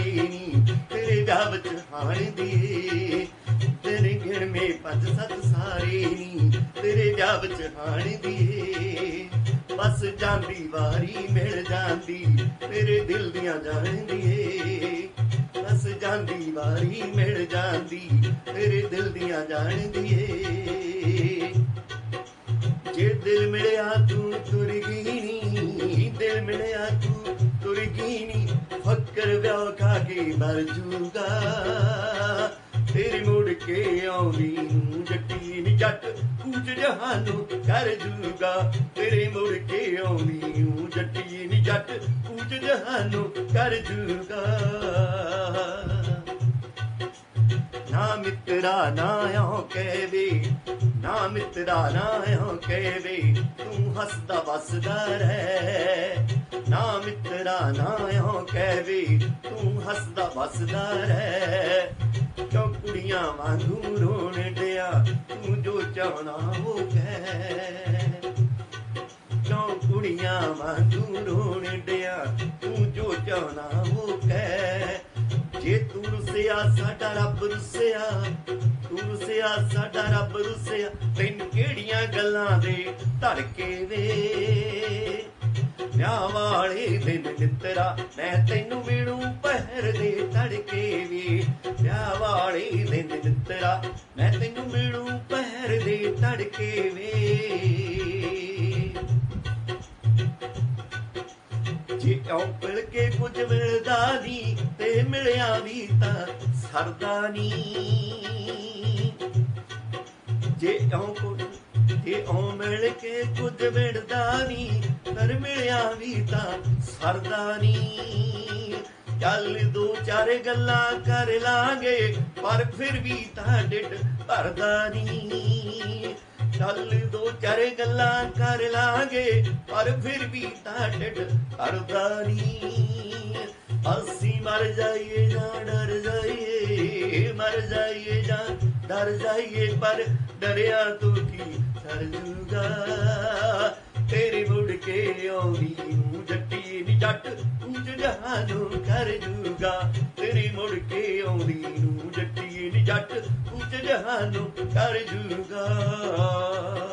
ਸਾਰੀ ਨੀ ਤੇਰੇ ਵਿਆਹ ਚ ਹਾਣ ਦੀ। ਤੇਰੇ ਮੇ ਪੰਜ ਸਤ ਸਾਰੇ ਨੀ ਤੇਰੇ ਵਿਆਹ ਚ ਹਾਣ ਦੀ। ਬਸ ਜਾਂਦੀ ਵਾਰੀ ਮਿਲ ਜਾਂਦੀ, ਤੇਰੇ ਦਿਲ ਦੀਆਂ ਜਾਣਦੀ ਏ ਬਸ ਜਾਂਦੀ ਵਾਰੀ ਮਿਲ ਜਾਂਦੀ, ਤੇਰੇ ਦਿਲ ਦੀਆਂ ਜਾਣਦੀ ਏ ਜੇ ਦਿਲ ਮਿਲਿਆ ਤੂੰ ਤੁਰ ਗਈ ਨੀ, ਦਿਲ ਮਿਲਿਆ ਤੂੰ ਤੁਰ ਗਈ ਨੀ ਫੱਕਰ ਖਾ ਕੇ ਮਰ ਜੂਗਾ ਤੇਰੀ ਮੁੜ ਕੇ ਆਉਂਦੀ ਨੂੰ ਜੱਟੀ ਨੀ ਜੱਟ ਕੂਚ ਜਹਾਨੋਂ ਕਰ ਜੂਗਾ। ਤੇਰੇ ਮੁੜ ਕੇ ਆਉਂਦੀ ਨੂੰ ਜੱਟੀ ਨੀ ਜੱਟ ਕੂਚ ਜਹਾਨੋਂ ਕਰ ਜੂਗਾ। ਮਿੱਤਰਾ ਨਾ ਆਉ ਕਹਿਵੇ, ਨਾ ਮਿੱਤਰਾ ਨਾ ਆਉ ਵੀ ਤੂੰ ਹੱਸਦਾ ਵਸਦਾ ਰਹਿ। ਨਾ ਮਿੱਤਰਾ ਨਾ ਆਉ ਕਹਿਵੇ, ਤੂੰ ਹੱਸਦਾ ਵਸਦਾ ਰਹਿ। ਕਿਉਂ ਕੁੜੀਆਂ ਵਾਂਗੂ ਰੋਣ ਡਿਆ, ਤੂੰ ਜੋ ਚਾਹਣਾ ਉਹ ਕਹਿ। ਕਿਉਂ ਕੁੜੀਆਂ ਵਾਂਗੂ ਰੋਣ ਡਿਆ, ਤੂੰ ਜੋ ਚਾਹਣਾ ਉਹ ਕਹਿ। ਜੇ ਤੂੰ ਰੁੱਸਿਆ, ਸਾਡਾ ਰੱਬ ਰੁੱਸਿਆ, ਤੂੰ ਰੁੱਸਿਆ, ਸਾਡਾ ਰੱਬ ਰੁੱਸਿਆ। ਤੈਨੂੰ ਕਿਹੜੀਆਂ ਗੱਲਾਂ ਦੇ ਧੜਕੇ ਵੇ? ਵਿਆਹ ਵਾਲੇ ਦਿਨ ਮਿੱਤਰਾ ਮੈਂ ਤੈਨੂੰ ਮਿਲੂ ਪਹਿਰ ਦੇ ਧੜਕੇ ਵੇ। ਵਿਆਹ ਵਾਲੇ ਦਿਨ ਮਿੱਤਰਾ ਮੈਂ ਤੈਨੂੰ ਮਿਲੂ ਪਹਿਰ ਦੇ ਧੜਕੇ ਵੇ। ਜੇ ਕੇ ਕੁਝ ਮਿਲਦਾ ਨਹੀਂ ਤੇ ਮਿਲਿਆ ਵੀ ਤਾਂ ਸਰਦਾ ਨਹੀਂ ਜੇ ਔ ਕੁਝ ਜੇ ਔ ਮਿਲ ਕੇ ਕੁਝ ਮਿਲਦਾ ਨਹੀਂ ਪਰ ਮਿਲਿਆ ਵੀ ਤਾਂ ਸਰਦਾ ਨਹੀਂ ਚੱਲ ਦੋ ਚਾਰ ਗੱਲਾਂ ਕਰ ਲਾਂਗੇ, ਪਰ ਫਿਰ ਵੀ ਤਾਂ ਢਿੱਡ ਭਰਦਾ ਨਹੀਂ ਚੱਲ ਦੋ ਚਾਰ ਗੱਲਾਂ ਕਰ ਲਾਂਗੇ, ਪਰ ਫਿਰ ਵੀ ਤਾਂ ਢਿੱਡ ਭਰਦਾ ਨਹੀਂ। ਅਸੀਂ ਮਰ ਜਾਈਏ ਜਾਂ ਡਰ ਜਾਈਏ, ਮਰ ਜਾਈਏ ਜਾਂ ਡਰ ਜਾਈਏ, ਪਰ ਡਰਿਆ ਤੂੰ ਕੀ ਸਰ ਜੂਗਾ? ਤੇਰੀ ਮੁੜ ਕੇ ਆਉਂਦੀ ਨੂੰ ਜੱਟੀ ਨੀ ਜੱਟ ਉੱਜ ਜਹਾਨੋਂ ਕਰ ਜੂਗਾ। ਤੇਰੀ ਮੁੜ ਕੇ ਆਉਂਦੀ ਨੂੰ ਜੱਟੀ ਨੀ ਜੱਟ ਉੱਜ ਜਹਾਨੋਂ ਕਰ ਜੂਗਾ।